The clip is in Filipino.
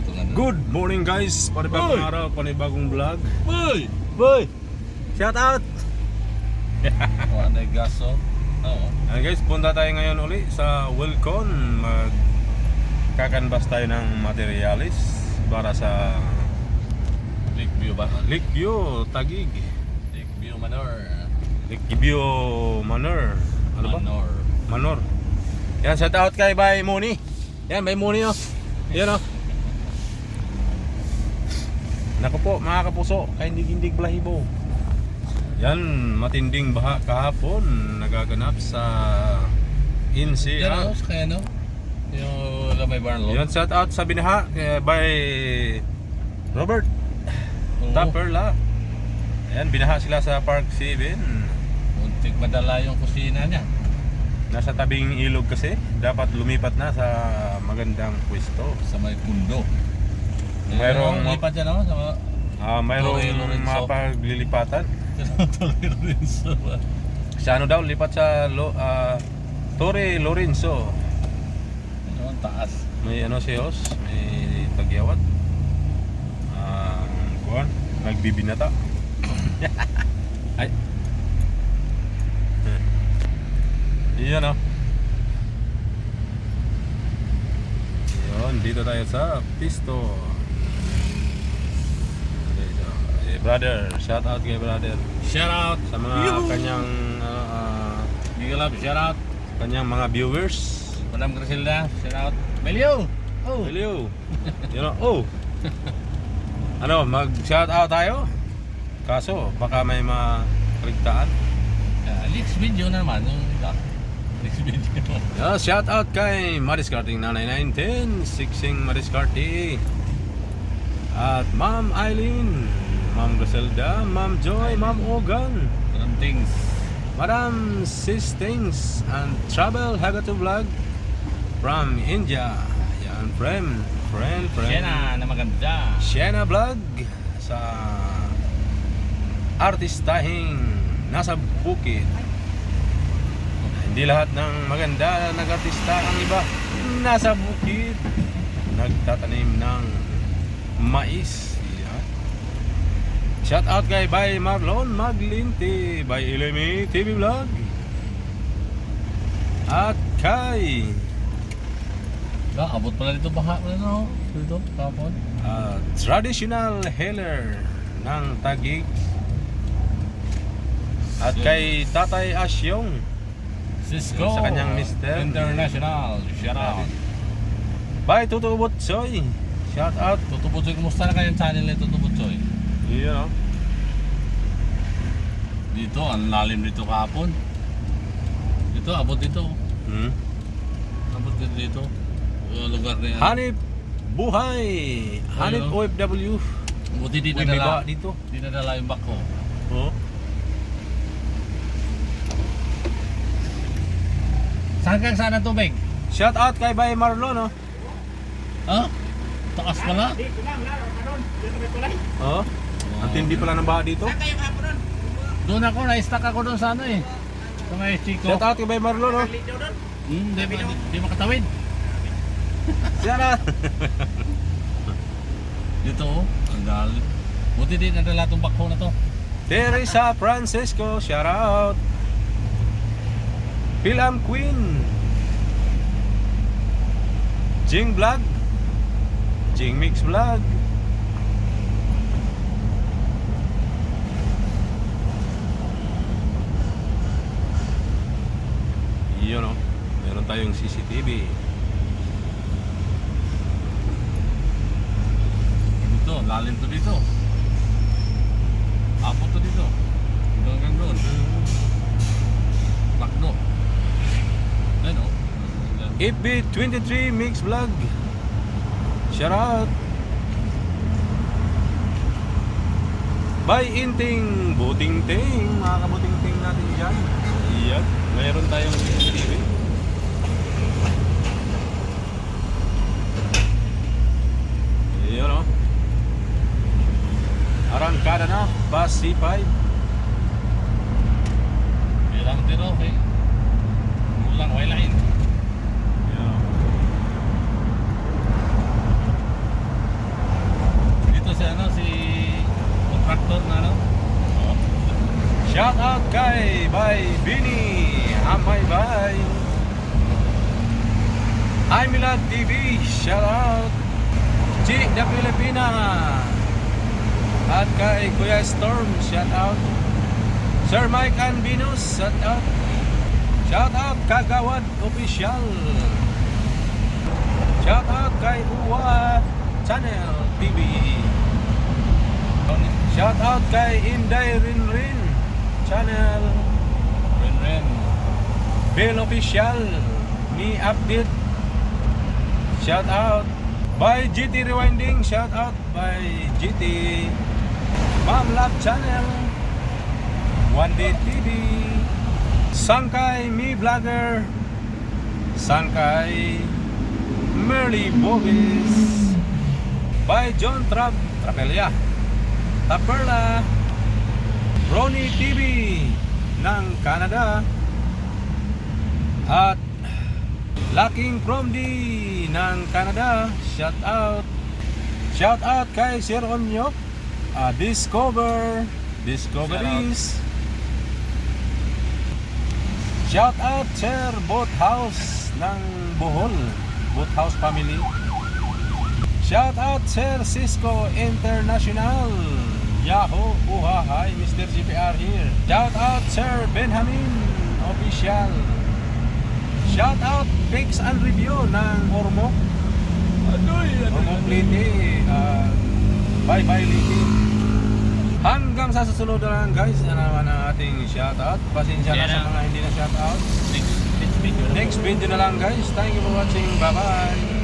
butungan. Good morning guys! Panibagong Oy! araw, panibagong vlog. Boy! Boy! Shout out! Wala na yung gaso. Oo. Ayan guys, punta tayo ngayon uli sa Wilcon. Mag kakanbas tayo ng materialis para sa Lake View ba? Likyo Tagig. Lake View Manor. Likibyo Manor. Ano ba? Manor. Manor. Yan, shout out kay Bay Muni. Yan, Bay Muni oh. Yan oh. Naku po, mga kapuso, kay Indig-Indig Blahibo. Yan, matinding baha kahapon nagaganap sa Yan NCR. o, sa kaya no? Yung Lamay Barnlow. Yan, shout out sa binaha kay by Robert Oo. Taperla. Ayan, binaha sila sa Park 7. Muntik madala yung kusina niya. Nasa tabing ilog kasi, dapat lumipat na sa magandang pwesto. Sa may pundo. Mayroong- Mayroong lipat dyan ako sa mga... Ah, mayroong Torre Lorenzo. mapaglilipatan. Tuloy Lorenzo ba? Sa ano daw, lipat sa Lo, ah, Torre Lorenzo. Ano ang taas? May ano si Os, may tagyawat. Ah, kuan, nagbibinata. Ay. Iyan oh. Yun, dito tayo sa Pisto. Dito. Eh, brother, shout out kay brother Shout out! sa mga Yuhu! kanyang ah, ah, Big love, shout out! kanyang mga viewers. Madam Griselda, shout out! Melio! Oh! Hello. You know, oh. Ano, mag shout out tayo? Kaso baka may maligtaan. Uh, next video na naman. Yung. Next video. Yeah, shout out kay Mariskarting 9910, Siksing Mariskarti. At Ma'am Eileen, Ma'am Griselda, Ma'am Joy, Ma'am Ogan, Parang things. Madam Sistings, and Travel Hagato Vlog from India. Yan, friend, friend, friend. Siena na maganda. Sienna Vlog sa artistahing nasa bukid. Hindi lahat ng maganda nag-artista ang iba nasa bukid. Nagtatanim ng mais. Shout out kay Bay Marlon Maglinti, by Ilemi TV Vlog. At kay Ah, abot pala dito baha mo no? Dito, kapon. Ah, traditional healer ng Tagig at kay Tatay Asyong Cisco. Sa kanyang mister. International. Shout out. by Tuto Butsoy shout out Tutubutsoy, kumusta na kayong channel ni Tutubutsoy? Know Dito, ang lalim dito kapon. Dito, abot dito. hmm? Abot dito dito. Yung lugar na yan. Hanip Buhay Hanip Ayun. OFW Buti di Uy, may nadala. ba dito Di nadala yung bako. oh. Saan kang sana tubig? shout out kay Bay Marlon oh. Ha? Taas pala? oh. Ang tindi pala ng baha dito Doon ako, na-stuck ako doon sa ano eh. Sa may Chico. shout out kay Bay Marlon oh. Hmm, di, di, di makatawid. shout out Dito oh, ang dali. Buti din nadala itong bako na to. Teresa Francisco shout out Pilam Queen Jing Vlog Jing Mix Vlog Yun o Meron tayong CCTV Dito, lalim to dito. Apo to dito. Hanggang doon. Lakdo. Ayun oh. 8B23 Mix Vlog Shout out By Inting Buting-ting Mga kabuting-ting natin dyan Yan Meron tayong CCTV. Yun o. Arangkada na, bus C5. Kailangan din oh, okay. Kulang, wala yun. Dito si ano, si contractor na ano. Oh. Shout out kay by Vinny. Amay Bay. Hi Milad TV. Shout out. The Filipina. At kay Kuya Storm. Shout out. Sir Mike and Venus. Shout out. Shout out Kagawad Official. Shout out kay Uwa Channel TV. Shout out kay Inday Rinrin Channel. Bill Official ni update. Shout out by GT Rewinding. Shout out by GT Mom Lab Channel. One Day TV. Sangkay Me Vlogger. Sangkay Merly Bobis. By John Trap Trapelia. Taperla. Ronnie TV ng Canada. At Laking from D ng Canada. Shout out. Shout out kay Sir Onyok. Ah, Discover. Discoveries. Shout out Sir Boat House ng Bohol. Boat House family. Shout out Sir Cisco International. Yahoo! Uha! Hi, Mr. GPR here. Shout out Sir Benjamin Official. Shout out Pics and Review ng Ormoc. Adoy! Ormoc Liti. Uh, bye bye Liti. Hanggang sa susunod na lang guys, na naman ang ating shoutout. Pasensya na sa mga hindi na shoutout. Next, next video. Next video na lang guys. Thank you for watching. Bye bye.